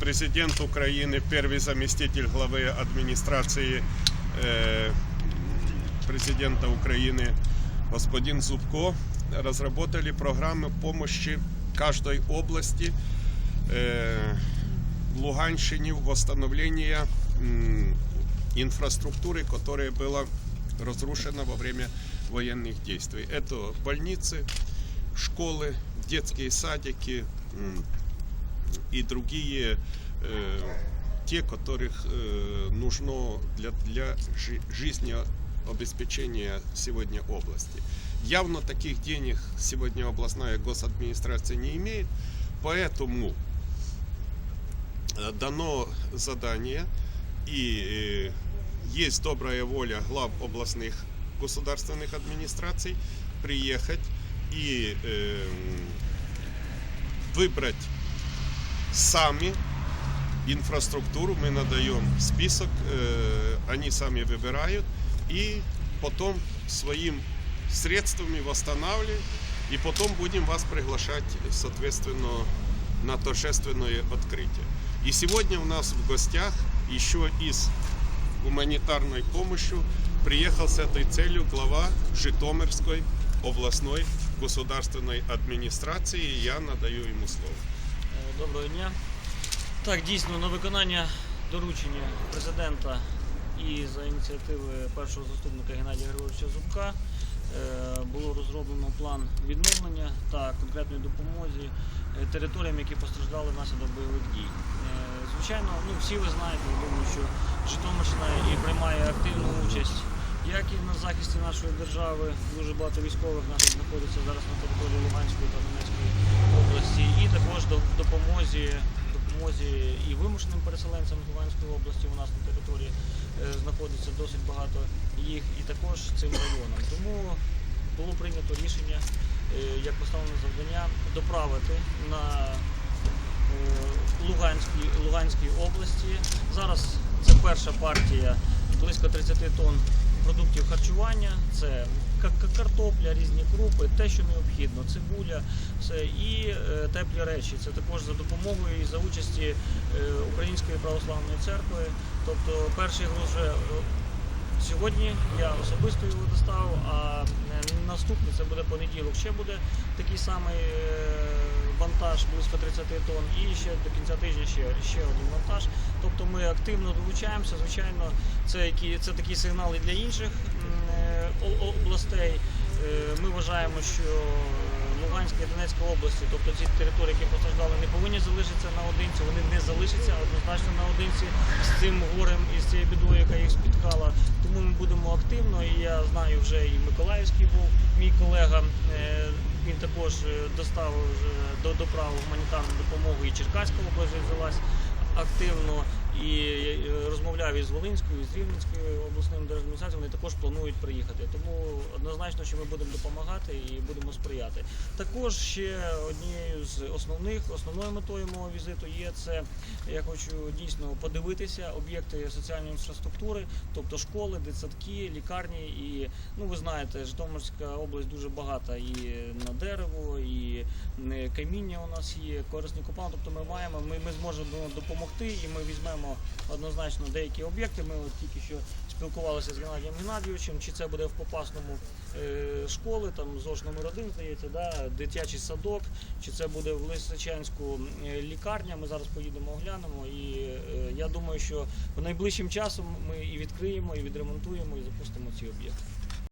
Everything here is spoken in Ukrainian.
президент Украины, первый заместитель главы администрации э, президента Украины господин Зубко разработали программы помощи каждой области э, в Луганщине в восстановлении м, инфраструктуры, которая была разрушена во время военных действий. Это больницы, школы, детские садики м, и другие э, те, которых э, нужно для, для жи- жизнеобеспечения сегодня области. Явно таких денег сегодня областная госадминистрация не имеет, поэтому э, дано задание и э, есть добрая воля глав областных государственных администраций приехать и э, выбрать сами инфраструктуру, мы надаем список, э, они сами выбирают и потом своим средствами восстанавливать и потом будем вас приглашать, соответственно, на торжественное открытие. И сегодня у нас в гостях еще и с гуманитарной помощью приехал с этой целью глава Житомирской областной государственной администрации. И я надаю ему слово. Доброго дня. Так, дійсно, на виконання доручення президента і за ініціативи першого заступника Геннадія Григоровича Зубка е, було розроблено план відновлення та конкретної допомоги е, територіям, які постраждали внаслідок бойових дій. Е, Звичайно, ну всі ви знаєте, я думаю, що Житомирщина і приймає активну участь як і на захисті нашої держави. Дуже багато військових наших знаходиться зараз на території Луганської та також до допомозі, допомозі і вимушеним переселенцям з Луганської області у нас на території е, знаходиться досить багато їх, і також цим районам. Тому було прийнято рішення, е, як поставлене завдання, доправити на Луганській, Луганській області. Зараз це перша партія близько 30 тонн продуктів харчування. Це ка- ка- картопля, різні крупи, те, що необхідно, цибуля, все і е, теплі речі. Це також за допомогою і за участі е, Української православної церкви. Тобто перший вже е, Сьогодні я особисто його доставив, а наступний це буде понеділок. Ще буде такий самий вантаж близько 30 тонн, і ще до кінця тижня ще, ще один вантаж. Тобто ми активно долучаємося. Звичайно, це які це такі сигнали для інших е, областей. Е, Ми вважаємо, що Луганська і Донецька області, тобто ці території, які постраждали, не повинні залишитися наодинці, вони не залишаться однозначно наодинці з цим горем і з цією бідою, яка їх спіткала. Тому ми будемо активно. І я знаю вже і Миколаївський був мій колега. Е, Він також е, доставив до доправив гуманітарну допомогу. І Черкаська область взялась активно і е, розмовляв із Волинською, з Рівненською обласними держадміністраціями. Вони також планують приїхати. Тому однозначно, що ми будемо допомагати і будемо сприяти. Також ще однією з основних основною метою мого візиту є це. Я хочу дійсно подивитися об'єкти соціальної інфраструктури, тобто школи, дитсадки, лікарні. І ну ви знаєте, Житомирська область дуже багата і на дерево, і каміння у нас є, корисні копалини. Тобто ми маємо, ми, ми зможемо допомогти, і ми візьмемо однозначно деякі об'єкти. Ми от тільки що спілкувалися з Геннадієм Геннадійовичем, чи це буде в Попасному е, школи, там ЗОЖ номер 1 здається, да, дитячий садок, чи це буде в Лисичанську е, лікарня. Ми зараз поїдемо оглянемо. І е, я думаю, що найближчим часом ми і відкриємо, і відремонтуємо, і запустимо ці об'єкти.